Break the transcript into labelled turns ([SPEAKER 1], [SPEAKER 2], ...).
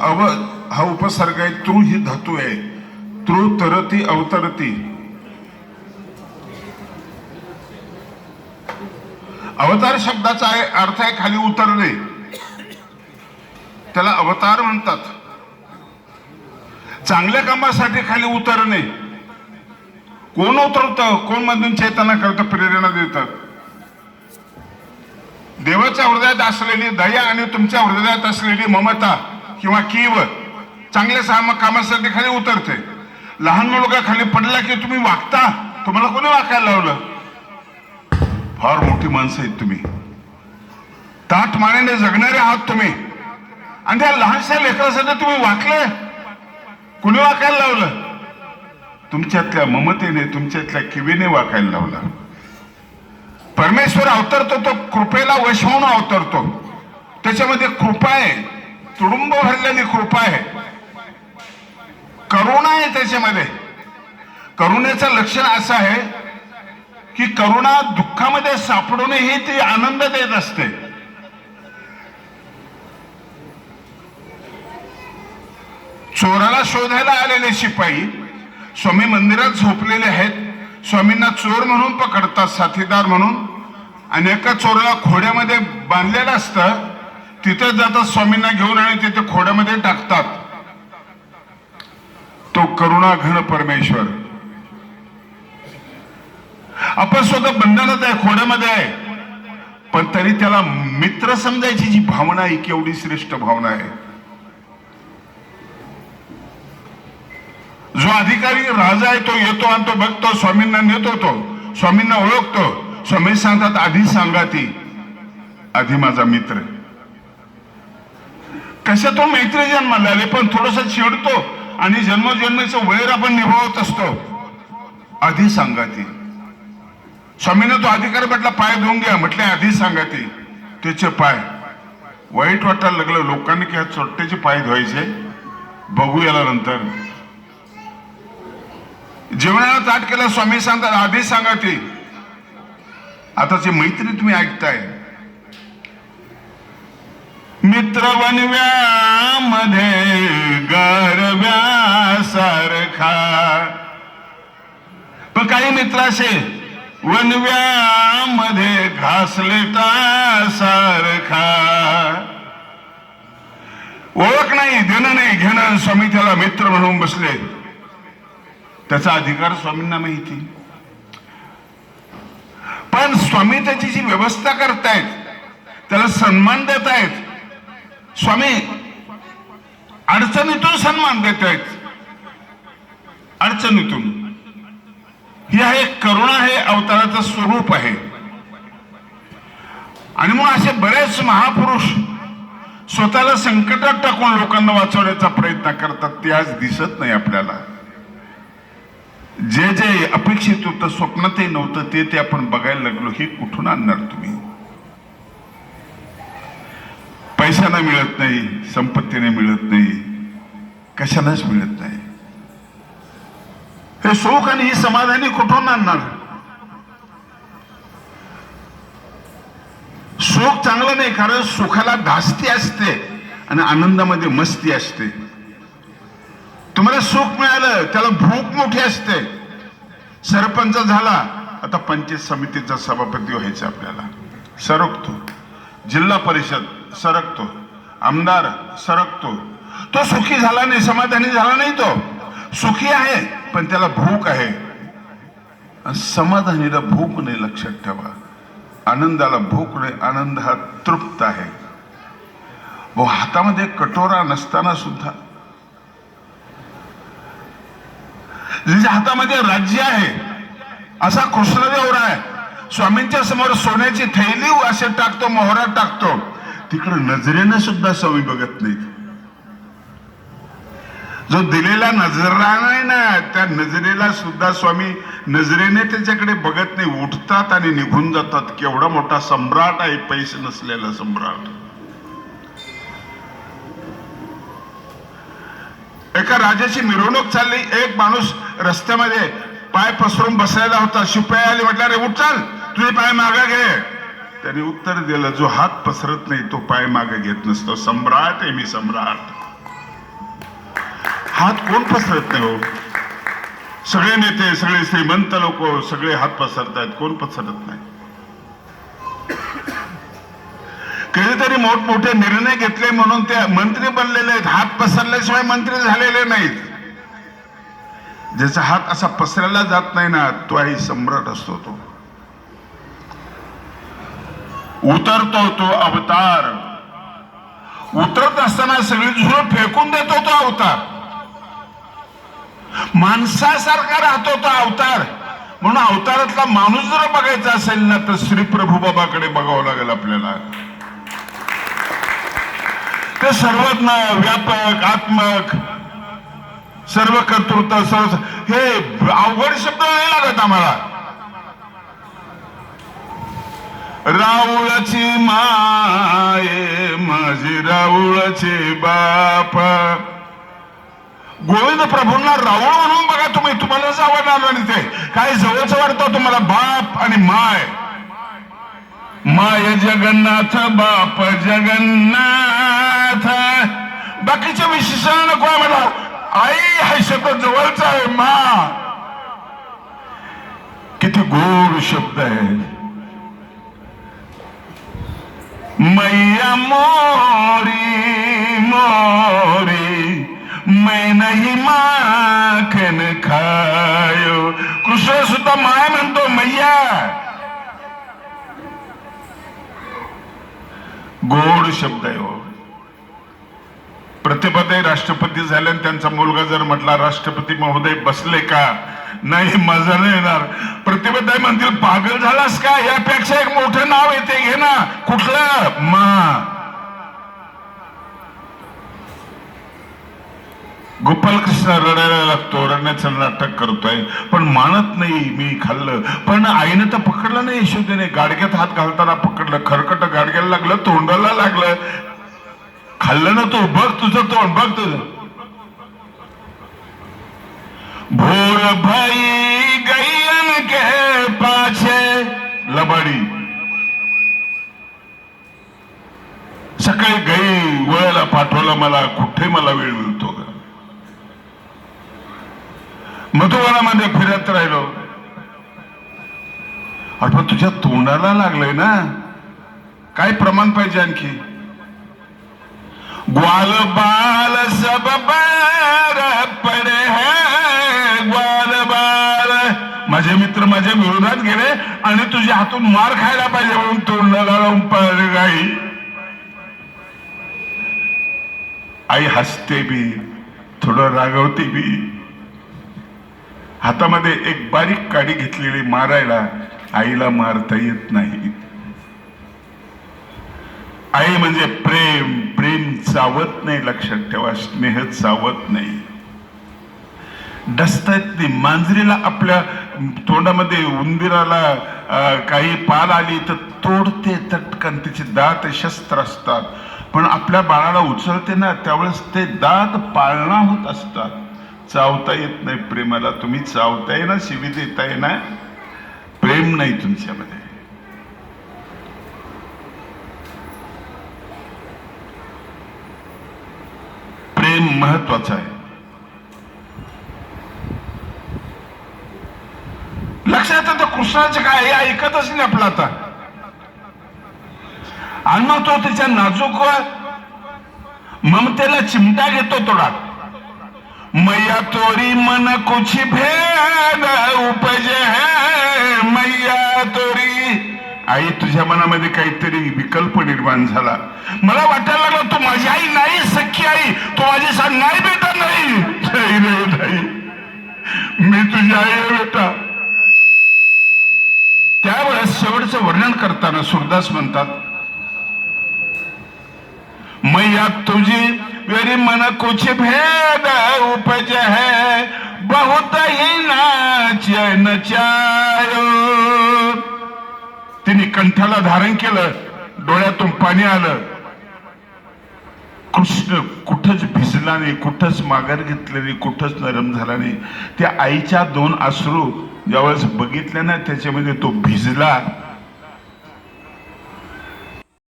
[SPEAKER 1] अव हा उपसर्ग आहे तृ ही धातू आहे. तृ तरती अवतरती. अवतार शब्दाचा अर्थ आहे खाली उतरणे. त्याला अवतार म्हणतात. चांगल्या कामासाठी खाली उतरणे. कोण उतरवतं कोण मधून चेतना करतं? प्रेरणा देतात. देवाच्या हृदयात असलेली दया आणि तुमच्या हृदयात असलेली ममता किंवा कीव चांगल्या साम कामासाठी खाली उतरते. लहान मुलगा खाली पडला की तुम्ही वागता? तुम्हाला कोणी वाकायला लावलं? फार मोठी माणसं आहेत तुम्ही. ताट मानेने जगणारे आहात तुम्ही. आणि त्या लहानशा लेकरासाठी तुम्ही वाकले? कुणी वाकायला लावलं? तुमच्यातल्या ममतेने तुमच्यातल्या किवीने वाकायला लावला. परमेश्वर अवतरतो तो कृपेला वश होऊन अवतरतो. त्याच्यामध्ये कृपा आहे. तुडुंब भरलेली कृपा आहे. करुणा आहे त्याच्यामध्ये. करुणेचं लक्षण असं आहे की करुणा दुःखामध्ये सापडूनही ती आनंद देत असते. चोराला शोधायला आलेले शिपाई स्वामी मंदिरात झोपलेले आहेत. स्वामींना चोर म्हणून पकडतात साथीदार म्हणून. आणि एका चोराला खोड्यामध्ये बांधलेलं असतं. तिथे जातात स्वामींना घेऊन आणि तिथे खोड्यामध्ये टाकतात. तो करुणा घन परमेश्वर. आपण स्वतः बंधनात आहे खोड्यामध्ये आहे. पण तरी त्याला मित्र समजायची जी भावना आहे केवढी श्रेष्ठ भावना आहे. जो अधिकारी राजा आहे तो येतो आणि तो बघतो स्वामींना नेतो तो. स्वामींना ओळखतो. स्वामी सांगतात आधी सांगा ती. आधी माझा मित्र. कशातून मैत्री जन्माला आले पण थोडंसं चिडतो आणि जन्मजन्मीचं वैर आपण निभावत असतो. आधी सांगा ती. स्वामीनं तो अधिकार म्हटला पाय धुवून घ्या. म्हटले आधी सांगा ती. त्याचे पाय. वाईट वाटायला लागलं. लोकांनी की चोट्ट्याचे पाय धुवायचे? बघू याला नंतर. जेवणाला ताट केला स्वामी सांगतात आधी सांगा ती. आताची मैत्री तुम्ही ऐकताय मित्र वनव्यामध्ये गरव्यासारखा. पण काही मित्र असे वनव्यामध्ये घासले सारखा ओळख नाही देणं नाही घेणं स्वामी त्याला मित्र म्हणून बसले. त्याचा अधिकार स्वामींना माहिती. पण स्वामी त्याची जी व्यवस्था करतायत त्याला सन्मान देत आहेत स्वामी अडचणीतून सन्मान देत आहेत अडचणीतून. ही आहे करुणा हे अवताराचं स्वरूप आहे. आणि मग असे बरेच महापुरुष स्वतःला संकटात टाकून लोकांना वाचवण्याचा प्रयत्न करतात ते आज दिसत नाही आपल्याला. जे जे अपेक्षित होतं स्वप्नातही नव्हतं ते ते आपण बघायला लागलो हे कुठून आणणार तुम्ही? पैशानं मिळत नाही संपत्तीने मिळत नाही कशालाच मिळत नाही. हे सुख आणि ही समाधानी कुठून आणणार? सुख चांगलं नाही कारण सुखाला धास्ती असते आणि आनंदामध्ये मस्ती असते. तुम्हाला सुख मिळालं त्याला भूक मोठी असते. सरपंच झाला आता पंचायत समितीचा सभापती व्हायचा आपल्याला. सरकतो. जिल्हा परिषद सरकतो. आमदार सरकतो. तो सुखी झाला नाही समाधानी झाला नाही तो. सुखी आहे पण त्याला भूक आहे. समाधानीला भूक नाही लक्षात ठेवा. आनंदाला भूक नाही आनंद हा तृप्त आहे. व हातामध्ये कटोरा नसताना सुद्धा. ज्याच्या हातामध्ये राज्य आहे असा कृष्णदेव राय स्वामींच्या समोर सोन्याची थैली असे टाकतो मोहरात टाकतो. तिकडे नजरेनं सुद्धा स्वामी बघत नाहीत. जो दिलेला नजरा नाही ना त्या नजरेला सुद्धा स्वामी नजरेने त्याच्याकडे बघत नाही. उठतात आणि निघून जातात. केवढा मोठा सम्राट आहे पैसे नसलेला सम्राट. एका राजाची मिरवणूक चालली. एक माणूस रस्त्यामध्ये पाय पसरून बसलेला होता. शिपाई आली म्हटलं रे उठ चाल. तुझे पाय मागा घे. त्याने उत्तर दिलं जो हात पसरत नाही तो पाय मागे घेत नसतो. सम्राट आहे मी सम्राट. हात कोण पसरत नाही हो? सगळे नेते सगळे श्रीमंत लोक सगळे हात पसरतायत. कोण पसरत नाही? कधीतरी मोठमोठे निर्णय घेतले म्हणून ते मंत्री बनलेले आहेत. हात पसरल्याशिवाय मंत्री झालेले नाहीत. ज्याचा हात असा पसरायला जात नाही ना तो आई सम्राट असतो तो. उतरतो तो अवतार. उतरत असताना सगळी झुळ फेकून देतो तो अवतार. माणसासारखा राहतो तो अवतार. म्हणून अवतारातला माणूस जर बघायचा असेल ना तर श्री प्रभू बाबाकडे बघावं लागेल आपल्याला. ते सर्वज्ञ व्यापक आत्मक सर्व कर्तृत्व सर्व हे अवघड शब्द नाही लागत आम्हाला. राऊळाची माये माझी राऊळाचे बाप. गोविंद प्रभूंना राऊळ म्हणून बघा तुम्ही तुम्हालाच आवडणार नाही ते. काय जवळच वाटतं तुम्हाला? बाप आणि माय. माय जगन्नाथ बाप जगन्नाथ. बाकीचे विशेषण नको आहे मला. आई हा शब्द जवळचा आहे मा. किती गोड शब्द आहे. मैया मोरी मोरी मैं नहीं माखन खायो। कृष्ण सुद्धा माय म्हणतो मैया गोड शब्द आहे हो. प्रतिपदे राष्ट्रपती झाले आणि त्यांचा मुलगा जर म्हटला राष्ट्रपती महोदय बसले का? नाही मजा नाही येणार. प्रतिबद्ध म्हणतील पागल झालास का? यापेक्षा एक मोठं नाव येते. घे ना. कुठलं? मा. गोपाल कृष्ण रडायला लागतो रडण्याचं नाटक करतोय. पण मानत नाही मी खाल्लं. पण आईनं तर पकडलं नाही यशोदेने. गाडग्यात हात घालताना पकडलं. खरकट गाडग्याला लागलं तोंडाला लागलं. खाल्लं ना तू? बघ तुझं तोंड बघ तुझं. भोर भाई गैयन के पाछे। लबाडी। सकाळी गई वळायला पाठवला मला कुठे मला वेळ मिळतो मधुवनामध्ये फिरत राहिलो. अरे पण तुझ्या तोंडाला लागलंय ना? काय प्रमाण पाहिजे आणखी? ग्वाल बाल सब बाल माझ्या विरोधात गेले आणि तुझ्या हातून मार खायला पाहिजे म्हणून तोंडाला लावून पळले गाई. आई हसते बी थोडं रागवते बी. हातामध्ये एक बारीक काडी घेतलेली मारायला आईला मारता येत नाही. आई म्हणजे प्रेम प्रेम चावत नाही लक्षात ठेवा स्नेह चावत नाही. डसतायत नाही मांजरीला आपल्या तोंडामध्ये उंदीराला काही पाल आली तर तोडते तटकन तिचे दात शस्त्र असतात. पण आपल्या बाळाला उचलते ना त्यावेळेस ते दात पाळणा होत असतात. चावता येत नाही प्रेमाला तुम्ही चावताय ना शिवी देताय ना प्रेम नाही तुमच्यामध्ये. प्रेम महत्वाचं आहे. लक्षात येतं कृष्णाचं काय हे ऐकतच नाही आपलं आता. आणि मग तो त्याच्या नाजूक ममतेला चिमटा घेतो तोडा मैया तोरी मन कुछ भेद उपजे मैया तोरी. आई तुझ्या मनामध्ये काहीतरी विकल्प निर्माण झाला. मला वाटायला लागलं तू माझी आई नाही सख्खी आई. तू माझी सांग नाही बेटा नाही. नाही रे, मी तुझी आई बेटा. वर्णन करताना सुरदास म्हणतात मैया तुझी वेरी मन कुछ भेद उपज है बहुत ही नाच नचायो. तिने कंठाला धारण केलं डोळ्यातून पाणी आलं. कृष्ण कुठंच भिजला नाही कुठंच माघार घेतले नाही कुठंच नरम झाला नाही. त्या आईच्या दोन आश्रू ज्यावेळेस बघितल्या ना त्याच्यामध्ये तो भिजला